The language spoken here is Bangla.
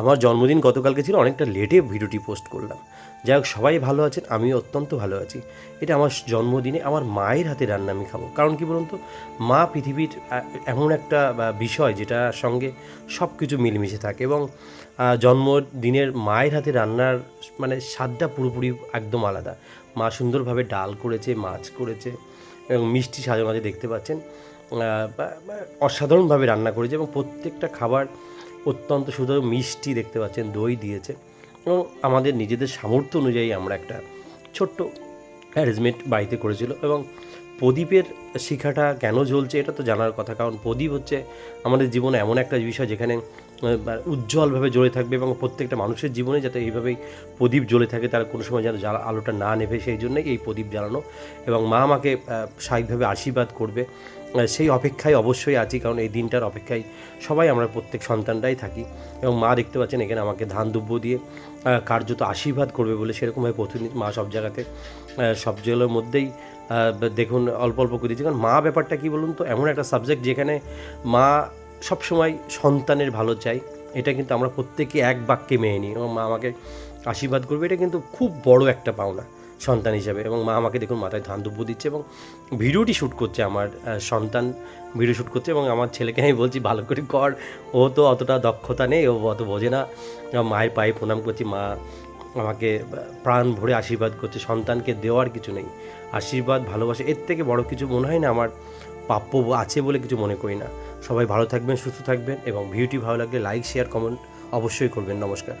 আমার জন্মদিন গতকালকে ছিল, অনেকটা লেটে ভিডিওটি পোস্ট করলাম। যাই হোক, সবাই ভালো আছেন আমি অত্যন্ত ভালো আছি। এটা আমার জন্মদিনে আমার মায়ের হাতে রান্না আমি খাব। কারণ কি বলুন তো, মা পৃথিবীর এমন একটা বিষয় যেটার সঙ্গে সব কিছু মিলেমিশে থাকে এবং জন্মদিনের মায়ের হাতে রান্নার মানে স্বাদটা পুরোপুরি একদম আলাদা। মা সুন্দরভাবে ডাল করেছে, মাছ করেছে এবং মিষ্টি সাজে মাঝে দেখতে পাচ্ছেন। অসাধারণভাবে রান্না করেছে এবং প্রত্যেকটা খাবার অত্যন্ত সুন্দর মিষ্টি দেখতে পাচ্ছেন, দই দিয়েছে। এবং আমাদের নিজেদের সামর্থ্য অনুযায়ী আমরা একটা ছোট্ট অ্যারেঞ্জমেন্ট বাড়িতে করেছিল। এবং প্রদীপের শিখাটা কেন জ্বলছে এটা তো জানার কথা, কারণ প্রদীপ হচ্ছে আমাদের জীবনে এমন একটা বিষয় যেখানে উজ্জ্বলভাবে জ্বলে থাকবে এবং প্রত্যেকটা মানুষের জীবনে যাতে এইভাবেই প্রদীপ জ্বলে থাকে, তার কোনো সময় যেন জ্বালা, আলোটা না নেভে, সেই জন্যই এই প্রদীপ জ্বালানো। এবং মা আমাকে স্বাভাবিকভাবে আশীর্বাদ করবে। সেই অপেক্ষায় অবশ্যই আছি, কারণ এই দিনটার অপেক্ষায় সবাই আমরা প্রত্যেক সন্তানরাই থাকি। এবং মা দেখতে পাচ্ছেন এখানে আমাকে ধান দুব্য দিয়ে কার্যত আশীর্বাদ করবে বলে সেরকমভাবে প্রতিনিধি মা সব জায়গাতে সব জায়গার মধ্যেই দেখুন অল্প অল্প করে দিচ্ছে কারণ মা ব্যাপারটা কী বলুন তো, এমন একটা সাবজেক্ট যেখানে মা সবসময় সন্তানের ভালো চাই এটা কিন্তু আমরা প্রত্যেকে এক বাক্যে মেনে নিই। এবং মা আমাকে আশীর্বাদ করবে, এটা কিন্তু খুব বড় একটা পাওনা। সন্তান হিসাবে এবং মা আমাকে দেখুন মাথায় ধান দুব্য দিচ্ছে এবং ভিডিওটি শ্যুট করছে আমার সন্তান ভিডিও শ্যুট করছে এবং আমার ছেলেকে আমি বলছি, ভালো করে কর। ও তো অতটা দক্ষতা নেই, ও অত বোঝে না। মায়ের পায়ে প্রণাম করছি, মা আমাকে প্রাণ ভরে আশীর্বাদ করছে। সন্তানকে দেওয়ার কিছু নেই, আশীর্বাদ, ভালোবাসা, এর থেকে বড় কিছু মনে হয় না আমার প্রাপ্য আছে বলে কিছু মনে করি না। সবাই ভালো থাকবেন, সুস্থ থাকবেন এবং ভিডিওটি ভালো লাগলে লাইক শেয়ার কমেন্ট অবশ্যই করবেন। নমস্কার